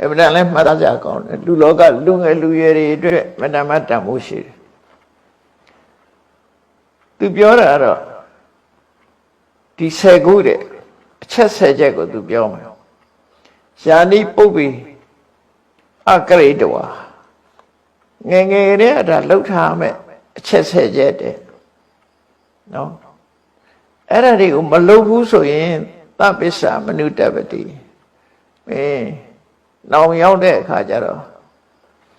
အမှန်တန်လဲမှတ်သားကြကောင်းတယ်လူလောကလူငယ်လူရွယ်တွေအတွက်မတ္တမတန်ဖို့ရှိတယ်သူပြောတာကတော့ဒီဆယ်ခုတဲ့အချက်ဆယ်ချက်ကိုသူပြောမှာယာနိပုပ္ပိအကရိတဝါငယ်ငယ်တည်းကဒါလှုပ်ထားမဲ့အချက်ဆယ်ချက်တဲ့နော် အဲ့ဒါတွေကိုမလုပ်ဘူးဆိုရင်သဗ္ဗစ္ဆာမနုတ္တပတိအင်းနောင်ရောက်တဲ့အခါကျတော့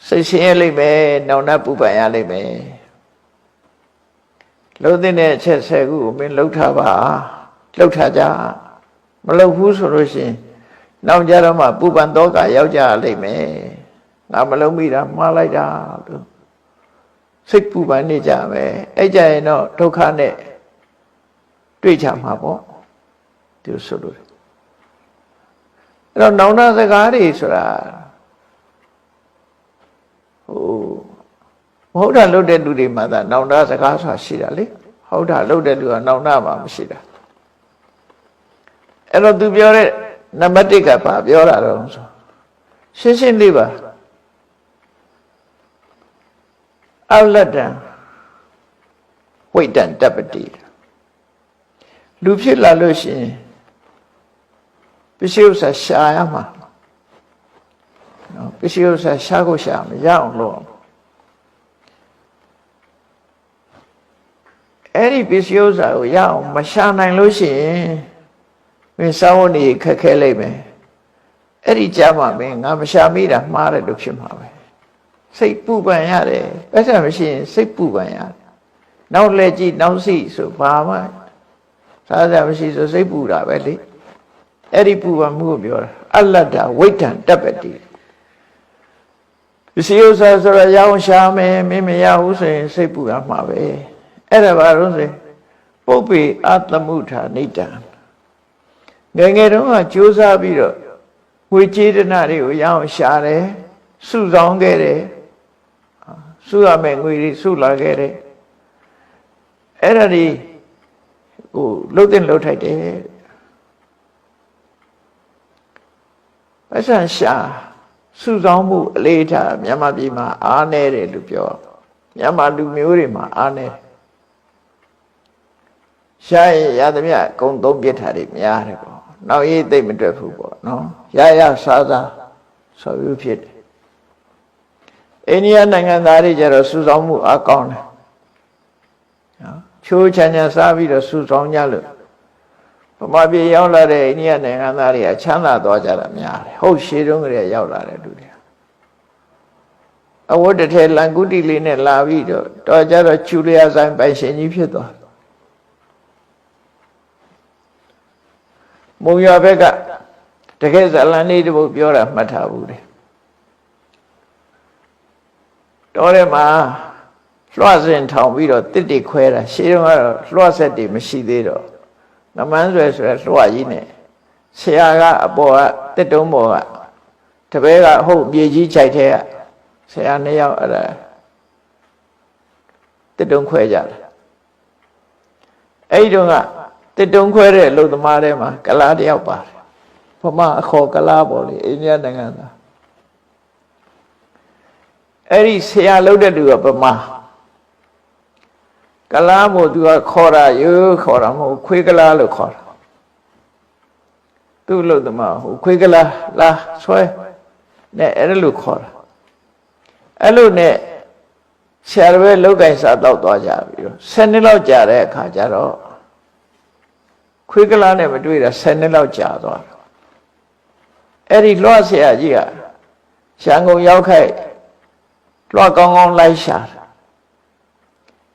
စိတ်ဆင်းရဲလိမ့်မယ်နောင်တပူပန်ရလိမ့်မယ်လုံးတဲ့အချက်ဆယ်ခုကိုမင်းလှုပ်ထားပါလှုပ်ထားကြမလှုပ်ဘူးဆိုလို့ရှိရင်နောက်ကြတော့မှပူပန်တော့ကရောက်ကြလိမ့်မယ်ငါမလုံးမိတာမှားလိုက်တာလို့စိတ်ပူပန်နေကြမယ်အဲ့ကြရင်တော့ဒုက္ခနဲ့ တွေ့ကြမှာပေါ့သူဆိုလို့အဲ့တော့နောင်တစကားတွေဆိုတာဟိုမဟုတ်တာလုပ်တဲ့လူတွေမှာသာနောင်တစကားဆိုတာရှိတာလေဟုတ်တာလုပ်တဲ့လူကနောင်တမှာမရှိတာအဲ့တော့သူပြောတဲ့နံပါတ်1ကဘာပြောတာတော့ဆိုရှင်းရှင်းလေးပါအလတ္တံဝိတ္တံတပ္ပတိ လူဖြစ်လာလို့ရှိရင်ပစ္စည်းဥစ္စာရှာရမှာနော်ပစ္စည်းဥစ္စာရှာကိုရှာမရအောင်လုပ်အောင်အဲ့ဒီပစ္စည်းဥစ္စာကိုရအောင်မရှာနိုင်လို့ရှိရင်မင်းစောင်းနေခက်ခဲလိုက်မယ်အဲ့ဒီကြမှာမင်းငါမရှာမိတာမှားတယ်လို့ဖြစ်မှာပဲစိတ်ပူပန်ရတယ်အဲ့ဒါမရှိရင်စိတ်ပူပန်ရတယ်နောက်လက်ကြည့်နောက်စိဆိုဘာမှ စားစရာမရှိဆိုစိတ်ပူတာပဲလေအဲ့ဒီပူပန်မှုကိုပြောတာအလတ္တဝိတ္တံတပ္ပတိပစ္စည်းဥစ္စာဆိုတော့ရအောင်ရှာမယ်မင်းမရဘူးဆိုရင်စိတ်ပူရမှာပဲအဲ့ဒါဘာလို့ဆိုပုပ္ပေအတ္တမုထာနိတံငယ်ငယ်တုန်းကကြိုးစားပြီးတော့ဝေကျေတနာတွေကိုရအောင်ရှာတယ်စုဆောင်ခဲ့တယ်စုရမယ်ငွေတွေစုလာခဲ့တယ်အဲ့ဒါဒီ ဟိုလှုပ်တဲ့လှုပ်ထိုက်တယ်ပဋ္ဌာန်ရှာစုဆောင်မှုအလေးထားမြန်မာပြည်မှာအားနေတယ်လို့ပြောမြန်မာလူမျိုးတွေမှာအားနေရှာရင်ရသမျှအကုန်သုံးပြစ်ထားတွေများတယ်ပေါ့နောက်ရေးသိမ့်မတွက်ဘူးပေါ့နော်ရရစားစားဆိုပြီးဖြစ်တယ်အိန္ဒိယနိုင်ငံသားတွေကျတော့စုဆောင်မှုအကောင်းတယ်နော် ချိုးချမ်းချမ်းစားပြီးတော့စုဆောင်ကြလို့ဗမာပြည်ရောက်လာတဲ့အိန္ဒိယနိုင်ငံသားတွေကချမ်းသာသွားကြတာများတယ်ဟုတ်ရှေးတုန်းကတည်းကရောက်လာတဲ့လူတွေအဝတ်တစ်ထည်လန်ကုတီလေးနဲ့လာပြီးတော့တော်ကြတော့ကျူလျာဆိုင်ပိုင်ရှင်ကြီးဖြစ်သွားမုံရွာဘက်ကတကယ်ဇလန်လေးတပုတ်ပြောတာမှတ်ထားဘူးလေတော်တယ်မှာ လွှတ်စင်ထောင်ပြီးတော့တစ်တိခွဲတာရှေးတုန်းကတော့လွှတ်ဆက်တွေမရှိသေးတော့ငမန်းဆွဲဆိုရလွှတ်ကြီးနဲ့ဆရာကအပေါ်ကတစ်တုံးပေါ်ကတပည့်ကဟုတ်မြေကြီးခြိုက်ထဲကဆရာနှစ်ယောက်အဲ့ဒါတစ်တုံးခွဲကြတယ်အဲ့ဒီတုန်းကတစ်တုံးခွဲတဲ့အလုပ်သမားတွေမှာကလားတယောက်ပါတယ်ဘမအခေါ်ကလားပေါ့လေအိန္ဒိယနိုင်ငံသားအဲ့ဒီဆရာလုပ်တဲ့လူကဗမာ ကလားမို့သူကခေါ်တာရိုးခေါ်တာမဟုတ်ခွေးကလားလို့ခေါ်တာသူ့လို့သမားဟိုခွေးကလားလာဆွဲနဲ့အဲ့လိုခေါ်တာအဲ့လိုနဲ့ဆရာတော်ပဲလောက်ကင်စားတော့သွားကြပြီတော့10နှစ်လောက်ကြာတဲ့အခါကျတော့ခွေးကလားနဲ့မတွေ့တာ10နှစ်လောက်ကြာသွားတယ်အဲ့ဒီလွှတ်ဆရာကြီးကရှန်ကုန်ရောက်ခိုက်လွှတ်ကောင်းကောင်းလိုက်ရှာတာ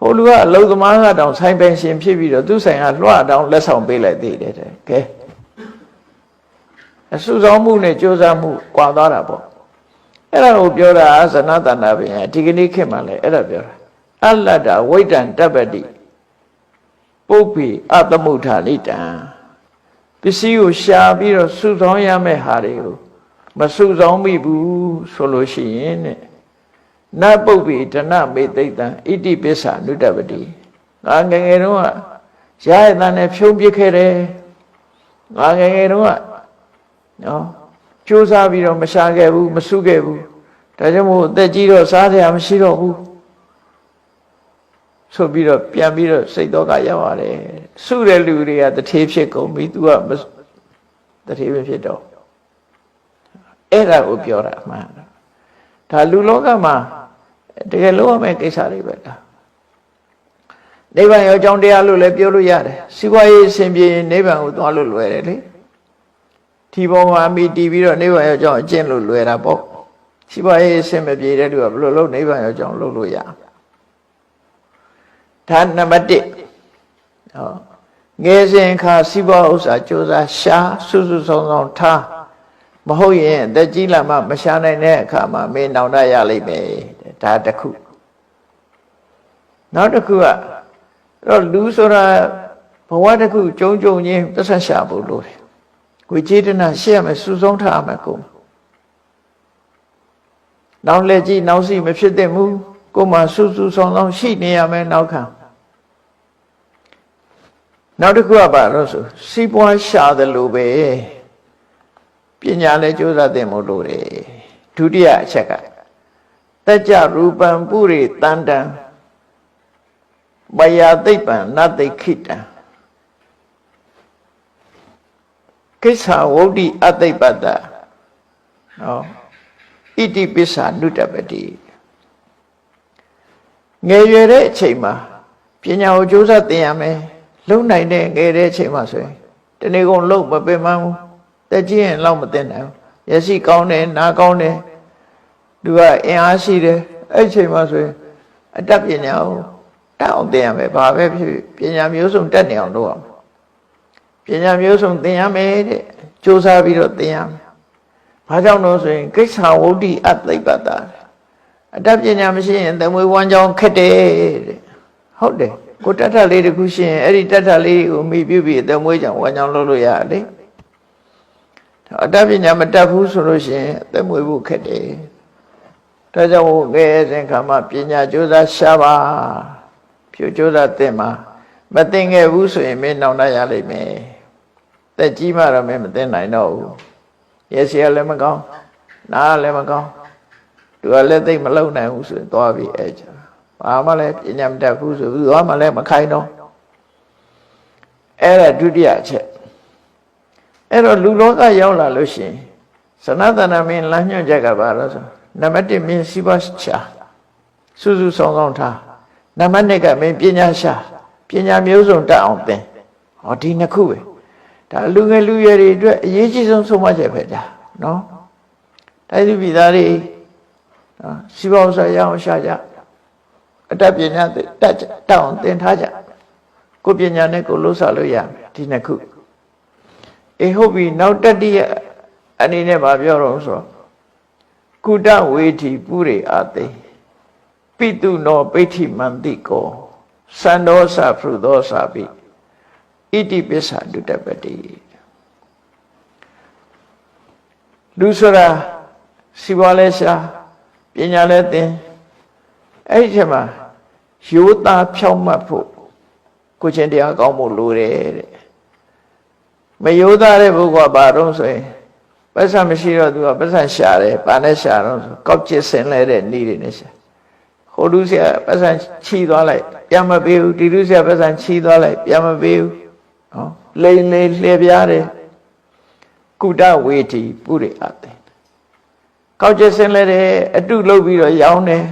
ဟဟိုလူကအလုံသမားကတောင်ဆိုင်ပင်ရှင်ဖြစ်ပြီးတော့သူဆိုင်ကလွှတ်တောင်လက်ဆောင်ပေးလိုက်သေးတယ်တဲ့ကဲအဆုဆောင်မှုနဲ့ကြိုးစားမှုကွာသွားတာပေါ့အဲ့ဒါကိုပြောတာဇနတနာပင်ဒီကနေ့ခေတ်မှလည်းအဲ့ဒါပြောတာအလတ္တဝိတ္တံတပ္ပတိပုပ္ပိအတမုဋ္ဌာလိတံပစ္စည်းကိုရှာပြီးတော့စုဆောင်ရမယ့်ဟာတွေကိုမစုဆောင်မိဘူးဆိုလို့ရှိရင်တဲ့ နတ်ပုပ္ပိဒနမေသိတံဣတိပစ္ဆာနုတ္တပတိငါငယ်ငယ်တုန်းကရရတဲ့နဲ့ဖြုံးပစ်ခဲ့တယ်ငါငယ်ငယ်တုန်းကနော်ကြိုးစားပြီးတော့မရှာခဲ့ဘူးမစုခဲ့ဘူးဒါကြောင့်မို့အသက်ကြီးတော့စားစရာမရှိတော့ဘူးဆိုပြီးတော့ပြန်ပြီးတော့စိတ်တော့ကရောက်ရတယ်စုတဲ့လူတွေကတထေးဖြစ်ကုန်ပြီ तू ကမတထေးပဲဖြစ်တော့အဲ့ဒါကိုပြောတာအမှန်ဒါလူလောကမှာ တကယ်လုံးဝမဲ့ကိစ္စတွေပဲလားနိဗ္ဗာန်ရောအကြောင်းတရားလို့လည်းပြောလို့ရတယ်စီးပွားရေးအစဉ်ပြေနိဗ္ဗာန်ကိုသွားလို့လွယ်တယ်လေဒီပေါ်မှာမိတည်ပြီးတော့နိဗ္ဗာန်ရောအကြောင်းအကျင့်လို့လွယ်တာပေါ့စီးပွားရေးအစဉ်မပြေတဲ့လူကဘယ်လိုလုပ်နိဗ္ဗာန်ရောအကြောင်းလုပ်လို့ရဒါနံပါတ်1ဟောငယ်စဉ်ခါစီးပွားဥစ္စာကြိုးစားရှာစုစုဆောင်ဆောင်ထားမဟုတ်ရင်အသက်ကြီးလာမှမရှာနိုင်တဲ့အခါမှာမင်းနောင်တရလိမ့်မယ် ဒါတစ်ခုနောက်တစ်ခုကအဲ့တော့လူဆိုတာဘဝတစ်ခုကြုံကြုံချင်းသက်ဆက်ရှာဖို့လိုတယ်ကိုကျေတနာရှေ့ရမယ်စူဆုံးထားရမယ်ကိုနောက်လက်ကြည့်နောက်စီမဖြစ်တဲ့မူကိုမှစူးစူးဆောင်ဆောင်ရှိနေရမယ်နောက်ခံနောက်တစ်ခုကပါတော့ဆိုစီးပွားရှာတယ်လို့ပဲပညာလည်းကြိုးစားသင့်မို့လို့တယ်ဒုတိယအချက်က တကြ္ကြရူပံပုရိတန္တံမယာသိပ္ပံနသိခိတံကိစ္ဆာဝုဒ္ဓိအသိပ္ပတ္တဟောဣတိပစ္ဆာနုတ္တပတိငယ်ရွယ်တဲ့အချိန်မှာပညာကိုကြိုးစားသင်ရမယ်လုံနိုင်တဲ့ငယ်တဲ့အချိန်မှာဆိုရင်တနေ့ကုန်လုံမပင်မဘူးတက်ကြီးရင်လောက်မသိနိုင်ဘူးရရှိကောင်းတယ်နားကောင်းတယ် သူကအင်အားရှိတယ်အဲ့ဒီအချိန်မှာဆိုရင်အတတ်ပညာကိုတက်အောင်သင်ရမယ်ဘာပဲဖြစ်ဖြစ်ပညာမျိုးစုံတက်နေအောင်လုပ်အောင်ပညာမျိုးစုံသင်ရမယ်တဲ့စူးစမ်းပြီးတော့သင်ရမယ်ဘာကြောင့်လို့ဆိုရင်ကိစ္ဆာဝုဒ္ဓိအသိပ္ပတ္တာအတတ်ပညာမရှိရင်သမွေဝမ်းကြောင်းခက်တယ်တဲ့ဟုတ်တယ်ကိုတတ်ထလေးတစ်ခုရှိရင်အဲ့ဒီတတ်ထလေးကိုမိပြုပြီးသမွေကြောင့်ဝမ်းကြောင်းလုပ်လို့ရတယ်လေအတတ်ပညာမတတ်ဘူးဆိုလို့ရှိရင်သမွေဖို့ခက်တယ် ဒါကြောင့်ငယ်စဉ်ခါမှာပညာကြိုးစားရှာပါဖြူကြိုးစားသင်ပါမသင်ခဲ့ဘူးဆိုရင်မင်းနောင်တရလိမ့်မယ်တက်ကြီးမှတော့မင်းမသင်နိုင်တော့ဘူးရဲ့စီကလည်းမကောင်းနားလည်းမကောင်းသူကလည်းသိမလုံနိုင်ဘူးဆိုရင်သွားပြီးအဲ့ကြဘာမှလည်းပညာမတတ်ဘူးဆိုဘူးသွားမှလည်းမခိုင်းတော့အဲ့ဒါဒုတိယအချက်အဲ့တော့လူလောကရောက်လာလို့ရှိရင်သနတနာမင်းလမ်းညွှန်ချက်ကဘာလို့ဆို နံပါတ်1မင်းစီးပွားရှာစူးစူးဆောင်ဆောင်ထားနံပါတ်2ကမင်းပညာရှာပညာမျိုးစုံတတ်အောင်သင်ဟောဒီနှစ်ခုပဲဒါလူငယ်လူရွယ်တွေအတွက်အရေးကြီးဆုံးဆုံးမချက်ပဲဒါနော်တိုင်းသူပြည်သားတွေနော်စီးပွားဥစ္စာရအောင်ရှာကြအတတ်ပညာတတ်တတ်အောင်သင်ထားကြကိုပညာနဲ့ကိုလှုပ်ရှားလို့ရဒီနှစ်ခုအေးဟုတ်ပြီနောက်တတိယအနေနဲ့ဗာပြောတော့ဆိုတော့ ကုတဝေထီပုရိအာသိပိတုနောပိဋ္ဌိမန္တိကောသန္ဒောသဖရုသောသပိဣတိပစ္ဆာဒုတပတိလူဆိုတာစီပွားလဲရှာပညာလဲသင်အဲ့ဒီချက်မှာရိုးသားဖြောင့်မတ်ဖို့ကိုချင်းတရားကောင်းဖို့လိုတယ်တဲ့မရိုးသားတဲ့ပုဂ္ဂိုလ်ကဘာတော့ဆိုရင် ပတ်စံမရှိတော့သူကပတ်စံရှာတယ်ဘာနဲ့ရှာတော့ဆိုကောက်ကျစ်ဆင်လဲတဲ့ဤတွေနဲ့ရှာဟိုလူဆရာပတ်စံချီသွားလိုက်ပြန်မပေးဘူးဒီလူဆရာပတ်စံချီသွားလိုက်ပြန်မပေးဘူးနော်လိန်လေလှည့်ပြားတယ်ကုတဝေတီပုရိအတေကောက်ကျစ်ဆင်လဲတဲ့အတုလုပ်ပြီးတော့ရောင်းတယ်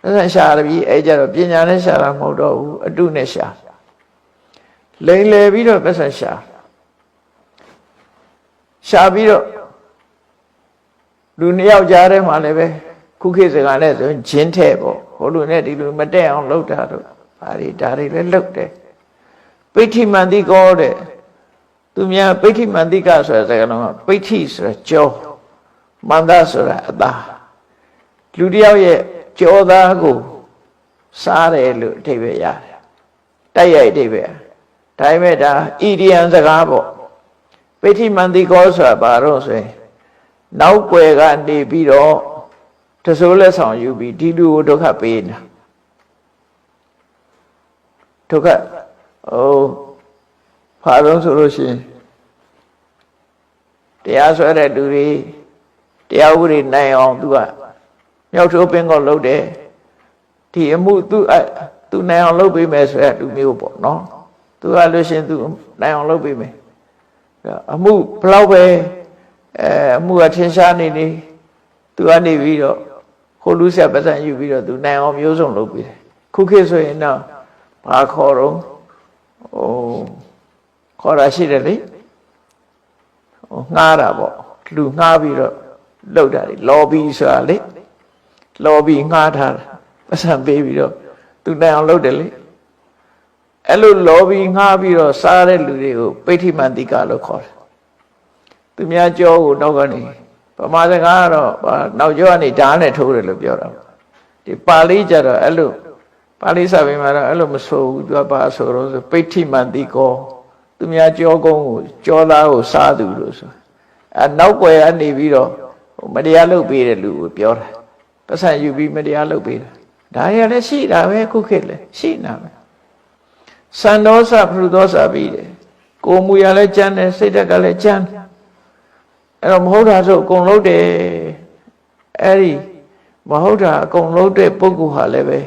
ပတ်စံရှာရပြီအဲကြတော့ပညာနဲ့ရှာတာမဟုတ်တော့ဘူးအတုနဲ့ရှာလိန်လေပြီးတော့ပတ်စံရှာ ရှာပြီးတော့လူနှစ်ယောက်ကြားထဲမှာလည်းပဲခုခေတ်စကားနဲ့ဆိုရင်ဂျင်းထဲပေါ့ဟိုလူနဲ့ဒီလူမတက်အောင်လုပ်တာတော့ဘာတွေဒါတွေလည်းလုပ်တယ်ပိဋိမန္တိကောတဲ့သူများပိဋိမန္တိကဆိုတဲ့စကားလုံးကပိဋိဆိုတာကြောမန္တဆိုတာအသားလူတစ်ယောက်ရဲ့ကြောသားကိုစားတယ်လို့အဓိပ္ပာယ်ရတယ်တိုက်ရိုက်အဓိပ္ပာယ်ဒါပေမဲ့ဒါဣဒီယံစကားပေါ့ ပိဋိမန္တိကောဆိုတာဘာလို့ဆိုရင်နောက်ွယ်ကနေပြီးတော့တစိုးလက်ဆောင်ယူပြီးဒီလူကိုဒုက္ခပေးနေတာဒုက္ခဟိုဖာတော့ဆိုလို့ရှိရင်တရားဆွဲတဲ့လူတွေတရားဥပဒေနိုင်အောင်သူကမြောက်ထိုးပင်ကောလုပ်တယ်ဒီအမှုသူအသူနိုင်အောင်လုပ်ပေးမယ်ဆိုရလူမျိုးပေါ့နော်သူကလို့ရှိရင်သူနိုင်အောင်လုပ်ပေးမယ် အမှုဘလောက်ပဲအဲအမှုကထင်ရှားနေနေသူကနေပြီးတော့ခိုးလူဆက်ပတ်စံယူပြီးတော့သူနိုင်အောင်မျိုးစုံလုပ်ပေးတယ်ခုခေတ်ဆိုရင်တော့ဘာခေါ်တော့ဟိုခေါ်တာရှိတယ်လေဟိုငှားတာပေါ့လူငှားပြီးတော့လုပ်တာလေ lobby ဆိုတာလေ lobby ငှားထားတာပတ်စံပေးပြီးတော့သူနိုင်အောင်လုပ်တယ်လေ အဲ့လို lobby ငှားပြီးတော့စားတဲ့လူတွေကိုပိဋိမန္တိကလို့ခေါ်တယ်သူများကြောကိုနောက်ကနေဗမာစကားကတော့နောက်ကျောကနေဓာတ်နဲ့ထိုးတယ်လို့ပြောတာဒီပါဠိကျတော့အဲ့လိုပါဠိစာပေမှာတော့အဲ့လိုမဆိုဘူးသူကဘာဆိုတော့ဆိုပိဋိမန္တိကောသူများကြောကုန်းကိုကြောသားကိုစားသူလို့ဆိုအဲနောက်ွယ်ကနေပြီးတော့မတရားလုပ်ပေးတဲ့လူကိုပြောတာပတ်စံယူပြီးမတရားလုပ်ပေးတာဒါရလည်းရှိတာပဲခုခေတ်လည်းရှိနေတာပဲ စန္ဒောစပရုဒောစပြီးတယ်ကိုမူရလည်းကြမ်းတယ်စိတ်ဓာတ်ကလည်းကြမ်းတယ်အဲ့တော့မဟုတ်တာဆိုအကုန်လုံးတယ်အဲ့ဒီမဟုတ်တာအကုန်လုံးတဲ့ပုဂ္ဂိုလ်ဟာလည်းပဲ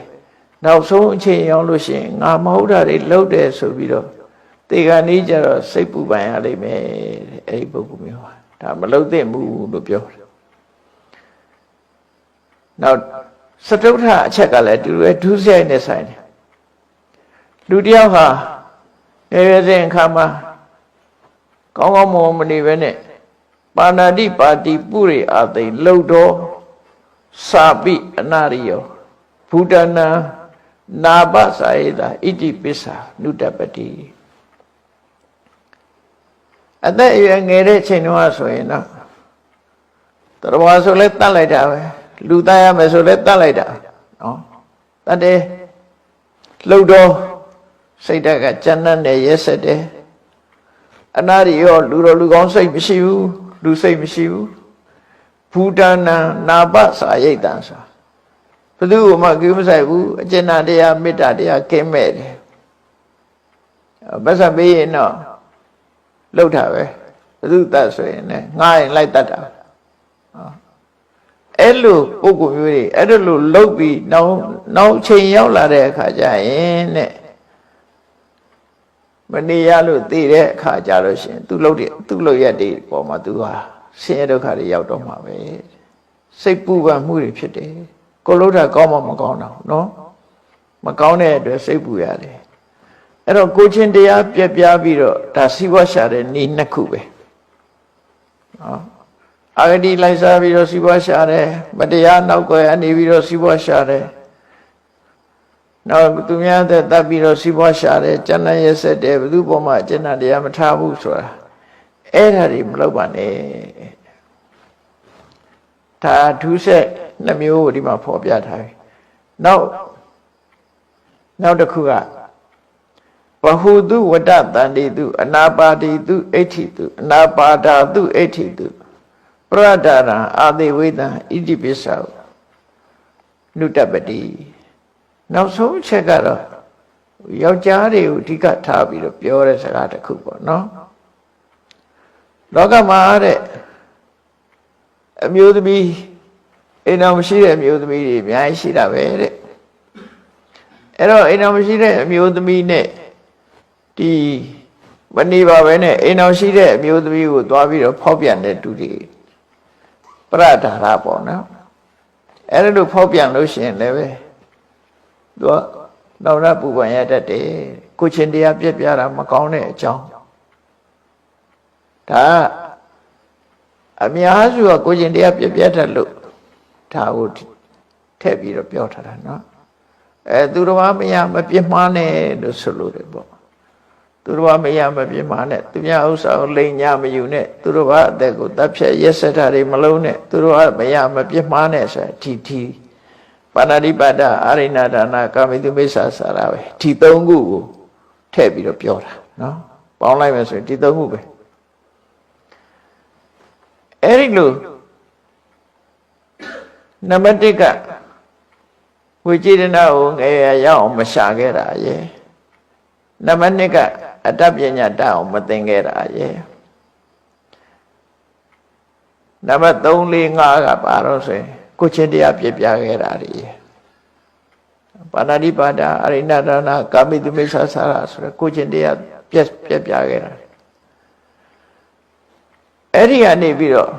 နောက်ဆုံးအချိန်ရောက်လို့ရှိရင်ငါမဟုတ်တာတွေလုပ်တယ်ဆိုပြီးတော့တေခါနေကြတော့စိတ်ပူပန်ရလိမ့်မယ်တဲ့အဲ့ဒီပုဂ္ဂိုလ်မျိုးဟာဒါမလုပ်သင့်ဘူးလို့ပြောတယ်နောက်စတုထအချက်ကလည်းတူရဲ့ဒုစရိုက်နဲ့ဆိုင်တယ် လူတယောက်ဟာငယ်ရွယ်စဉ်အခါမှာကောင်းကောင်းမွန်မနေပဲနဲ့ပါဏာတိပါတိပုရိအာသိလှုပ်တော်စာပိအနာရိယောဘုဒ္ဓနာနာပစာယေတာဣတိပစ္စာနုတပတိအသက်အရွယ်ငယ်တဲ့ချိန်တုန်းကဆိုရင်တော့တော်ဘာဆိုလဲတတ်လိုက်တာပဲလူတတ်ရမယ်ဆိုလဲတတ်လိုက်တာနော်တတ်တယ်လှုပ်တော် စိတ်ဓာတ်ကကြမ်းတမ်းတယ်ရက်ဆက်တယ်အနာရိယောလူတော်လူကောင်းစိတ်မရှိဘူးလူစိတ်မရှိဘူးဘူတနာနာပစာရိတ်တံဆိုဘယ်သူမှကိမဆိုင်ဘူးအကျဉ်းတရားမေတ္တာတရားကင်းမဲ့တယ်ဗတ်စပေးရင်တော့လှုပ်တာပဲဘယ်သူတတ်ဆိုရင်လည်းငားရင်လိုက်တတ်တာအဲ့လိုပုဂ္ဂိုလ်မျိုးတွေအဲ့လိုလှုပ်ပြီးနောက်နောက်ချိန်ရောက်လာတဲ့အခါကျရင်တဲ့ မနေရလို့သိတဲ့အခါကြလို့ရှင်သူလှုပ်တဲ့သူလှုပ်ရက်တွေပေါ်မှာသူဟာဆင်းရဲဒုက္ခတွေရောက်တော့မှာပဲစိတ်ပူပန်မှုတွေဖြစ်တယ်ကိုလှုပ်တာကောင်းမှမကောင်းတော့နော်မကောင်းတဲ့အတွက်စိတ်ပူရတယ်အဲ့တော့ကိုချင်းတရားပြက်ပြားပြီးတော့ဒါစီးပွားရှာတဲ့ဤနှစ်ခုပဲနော်အာဂတိလိုက်စားပြီးတော့စီးပွားရှာတယ်မတရားနောက်ွယ်အနေပြီးတော့စီးပွားရှာတယ် နောက်သူများတဲ့တပ်ပြီးတော့စီးပွားရှာတယ်ကျန်တဲ့ရက်ဆက်တယ်ဘယ်သူပေါ်မှာကျန်တဲ့တရားမထားဘူးဆိုတာအဲ့ဒါတွေမလုပ်ပါနဲ့ဒါဒုစက်နှမျိုးကိုဒီမှာဖော်ပြထားပြီနောက်နောက်တစ်ခုကဘဟုတုဝတ္တတန္တိတုအနာပါတိတုအဋ္ဌိတုအနာပါဒာတုအဋ္ဌိတုပရဒရံအာတိဝိတံဣတိပိစ္ဆာနုတပတိ နောက်ဆုံးချက်ကတော့ယောက်ျားတွေကိုအဓိကထားပြီးတော့ပြောတဲ့စကားတစ်ခုပေါ့နော်လောကမှာတဲ့အမျိုးသမီးအိမ်တော်မရှိတဲ့အမျိုးသမီးတွေအများကြီးရှိတာပဲတဲ့အဲ့တော့အိမ်တော်မရှိတဲ့အမျိုးသမီးနဲ့ဒီမနေပါပဲနဲ့အိမ်တော်ရှိတဲ့အမျိုးသမီးကိုသွားပြီးတော့ဖောက်ပြန်တဲ့တူတွေပရဒါရပေါ့နော်အဲ့ဒါလို့ဖောက်ပြန်လို့ရှိရင်လည်းပဲ သူကနောက်ရပူပန်ရတတ်တယ်ကိုချင်းတရားပြက်ပြတာမကောင်းတဲ့အကြောင်းဒါအများစုကကိုချင်းတရားပြက်ပြတတ်လို့ဒါကိုထည့်ပြီးတော့ပြောထားတာနော်အဲသူတော်ဘာမရမပြစ်မှားနဲ့လို့ဆိုလို့တယ်ပေါ့သူတော်ဘာမရမပြစ်မှားနဲ့သူများဥစ္စာကိုလိန်ညာမယူနဲ့သူတော်ဘာအသက်ကိုတပ်ဖြတ်ရက်စက်တာတွေမလုံးနဲ့သူတော်ဘာမရမပြစ်မှားနဲ့ဆိုရင်ဒီဒီ ပါဏာတိပါဒအာရိဏဒါနကာမိတုမိစ္ဆာစာရပဲဒီသုံးခုကိုထည့်ပြီးတော့ပြောတာနော်ပေါင်းလိုက်မယ်ဆိုရင်ဒီသုံးခုပဲအဲ့ဒီလိုနံပါတ်1ကဝိจิตနာကိုငယ်ရရအောင်မရှာခဲ့တာရဲ့နံပါတ်2ကအတ္တပညာတတ်အောင်မသင်ခဲ့တာရဲ့နံပါတ်3 4 5ကပါတော့ဆိုရင် ကိုချင်းတရားပြပြခဲ့တာတွေရဲ့ပါဏာတိပါဒအရိဏဒါနကာမိတုမိစ္ဆာစာရဆိုရယ်ကိုချင်းတရားပြပြပြခဲ့တာအဲ့ဒီကနေပြီးတော့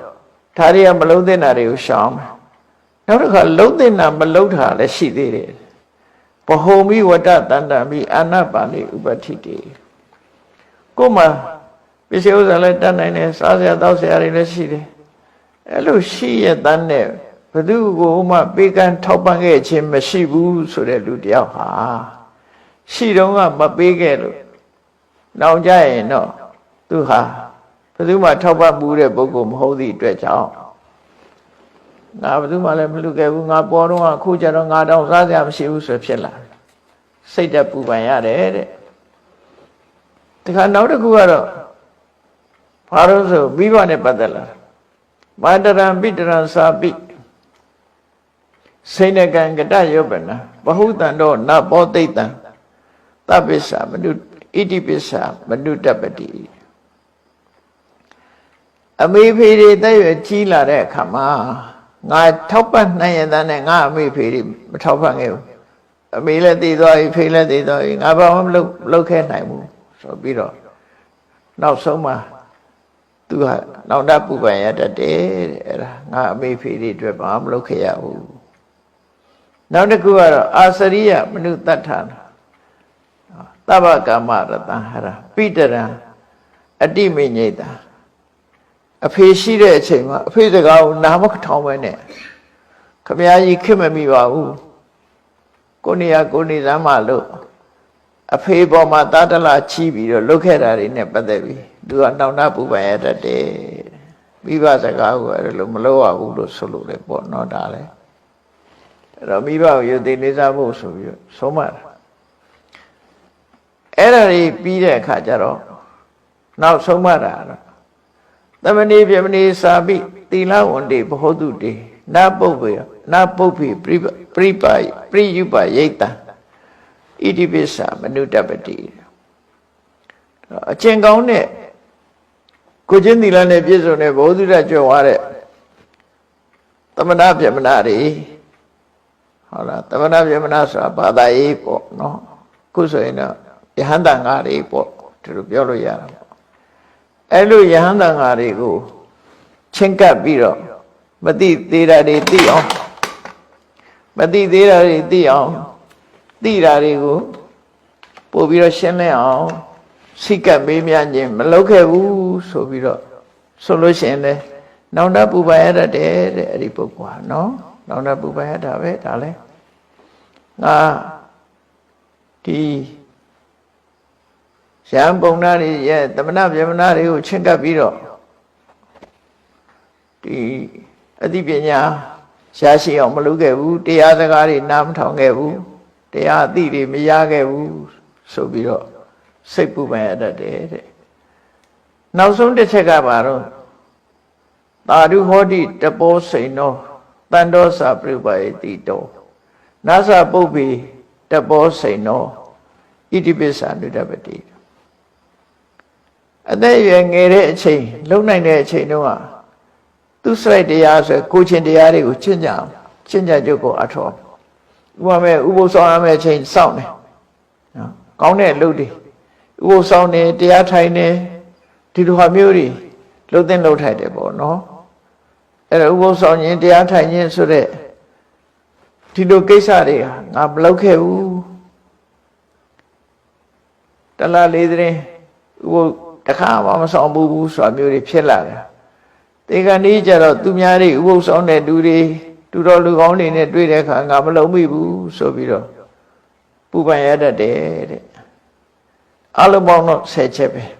ဒါတွေကမလုံးသင့်တာတွေကိုရှောင်မယ်နောက်တစ်ခါလုံးသင့်တာမလုံးတာလည်းရှိသေးတယ်ပဟုံမိဝတ္တတန္တမိအာနပါဏိဥပဋ္ဌိတေကိုယ်မှာပစ္စည်းဥစ္စာလည်းတတ်နိုင်တယ်စားစရာတောက်စရာတွေလည်းရှိတယ်အဲ့လိုရှိရတဲ့နဲ့ ဘသူကိုမှပေးကမ်းထောက်ပံ့ခဲ့ခြင်းမရှိဘူးဆိုတဲ့လူတယောက်ဟာရှိတော့ကမပေးခဲ့လို့နောက်ကြရင်တော့သူဟာဘယ်သူမှထောက်ပံ့မှုတဲ့ပုဂ္ဂိုလ်မဟုတ်သည့်အတွက်ကြောင့်ငါဘယ်သူမှလည်းမလူခဲ့ဘူးငါပေါ်တော့အခုကျတော့ငါတော့စားစရာမရှိဘူးဆိုဖြစ်လာတယ်စိတ်တက်ပူပန်ရတယ်တဲ့ဒီခါနောက်တစ်ခုကတော့ဘာလို့ဆိုမိဘနဲ့ပတ်သက်လာမာတရံပိတရံစာပိ စိဏကံကတယောပနာဘဟုတံတော့နဘောတိတ်တံတပ္ပစ္ဆာမနုဣတိပစ္ဆာမနုတပ္ပတိအမေဖေတွေတက်ရွယ်ကြီးလာတဲ့အခါမှာငါထောက်ပံ့နိုင်ရတဲ့နဲ့ငါအမေဖေတွေမထောက်ပံ့ခဲ့ဘူးအမေလည်းတည်သွားပြီဖေလည်းတည်သွားပြီငါဘာမှမလုပ်လုပ်ခဲ့နိုင်ဘူးဆိုပြီးတော့နောက်ဆုံးမှာသူကနောင်တပူပန်ရတတ်တယ်တဲ့အဲ့ဒါငါအမေဖေတွေအတွက်ဘာမှမလုပ်ခဲ့ရဘူး နောက်တစ်ခုကတော့အာစရိယမနုတ္တထာသဗ္ဗကာမရတံဟရပိတရံအတိမိညိတာအဖေရှိတဲ့အချိန်မှာအဖေစကားကိုနားမထောင်ပဲနဲ့ခမည်းကြီးခင်မမိပါဘူးကိုနေရကိုနေစမ်းမလို့အဖေပေါ်မှာတာတလာချီးပြီးတော့လုတ်ခဲ့တာတွေနဲ့ပတ်သက်ပြီးသူကတောင်းတပူပန်ရတတ်တယ်မိဘစကားကိုအဲ့လိုမလုပ်ရဘူးလို့ဆိုလို့လေပေါ့နော်ဒါလည်း အဲ့တော့မိဘကိုယုတ်သိနေစားဖို့ဆိုပြီးတော့ဆုံးမတာအဲ့ဒါတွေပြီးတဲ့အခါကျတော့နောက်ဆုံးမတာတော့သမဏေပြမဏေစာပိသီလဝန္တိဘဟုတုတေနာပုပ္ပေနာပုပ္ပိပရိပရိပါပရိယုပယိတ်တံဣတိပိစ္ဆာမနုတပတိအကျင့်ကောင်းတဲ့ကိုချင်းသီလနဲ့ပြည့်စုံတဲ့ဘုဒ္ဓရကြွယ်ဝတဲ့သမဏပြမနာတွေ ဟုတ်လားသမဏပြမနာဆိုတာဘာသာရေးပေါ့နော်ခုဆိုရင်တော့ယဟန္တန်ငါတွေပေါ့ဒီလိုပြောလို့ရတာပေါ့အဲ့လိုယဟန္တန်ငါတွေကိုချင်းကပ်ပြီးတော့မတိသေးတာတွေသိအောင်မတိသေးတာတွေသိအောင်သိတာတွေကိုပို့ပြီးတော့ရှင်းလင်းအောင်စိတ်ကပ်ပေးမြခြင်းမလုပ်ခဲ့ဘူးဆိုပြီးတော့ဆိုလို့ရှိရင်လေနောင်တပူပါရတတ်တယ်တဲ့အဲ့ဒီပုဂ္ဂိုလ်ဟာနော် နောင်တပူပါရတာပဲဒါလဲငါဒီရံပုံနာတွေရဲ့တမနာပြမနာတွေကိုချင့်ကပ်ပြီးတော့ဒီအသိပညာရှားရှိအောင်မလုပ်ခဲ့ဘူးတရားစကားတွေနားမထောင်ခဲ့ဘူးတရားအသိတွေမရခဲ့ဘူးဆိုပြီးတော့စိတ်ပူပန်ရတတ်တယ်တဲ့နောက်ဆုံးတစ်ချက်ကပါတော့သာဓုဟောတိတပောစိန်နော တန်တောစာပြုပယတိတောနာသပုပ္ပိတပောစိန်နောဣတိပိစ္ဆာနုတပတိအသက်အရွယ်ငယ်တဲ့အချိန်လုံနိုင်တဲ့အချိန်တုန်းကသူစရိုက်တရားဆိုကိုချင်းတရားတွေကိုချင့်ကြအောင်ချင့်ကြကြုတ်ကိုအထောဥပမာဥပုသ်ဆောင်ရမယ့်အချိန်စောင့်တယ်နော်ကောင်းတဲ့အလုပ်တွေဥပုသ်ဆောင်နေတရားထိုင်နေဒီလိုဟာမျိုးတွေလှုပ်တဲ့လှုပ်ထိုက်တယ်ပေါ့နော် အဲ့ဒါဥပုသ်ဆောင်ရင်တရားထိုင်ခြင်းဆိုတဲ့ဒီလိုကိစ္စတွေဟာငါမလုပ်ခဲ့ဘူးတလားလေးတဲ့ဥပုသ်တခါမှမဆောင်ဘူးဆိုတာမျိုးတွေဖြစ်လာတယ်တေကနေ့ကျတော့သူများတွေဥပုသ်ဆောင်တဲ့လူတွေတူတော်လူကောင်းတွေနဲ့တွေ့တဲ့အခါငါမလုံးမိဘူးဆိုပြီးတော့ပူပန်ရတတ်တယ်တဲ့အလုံးပေါင်းတော့10ချက်ပဲနော်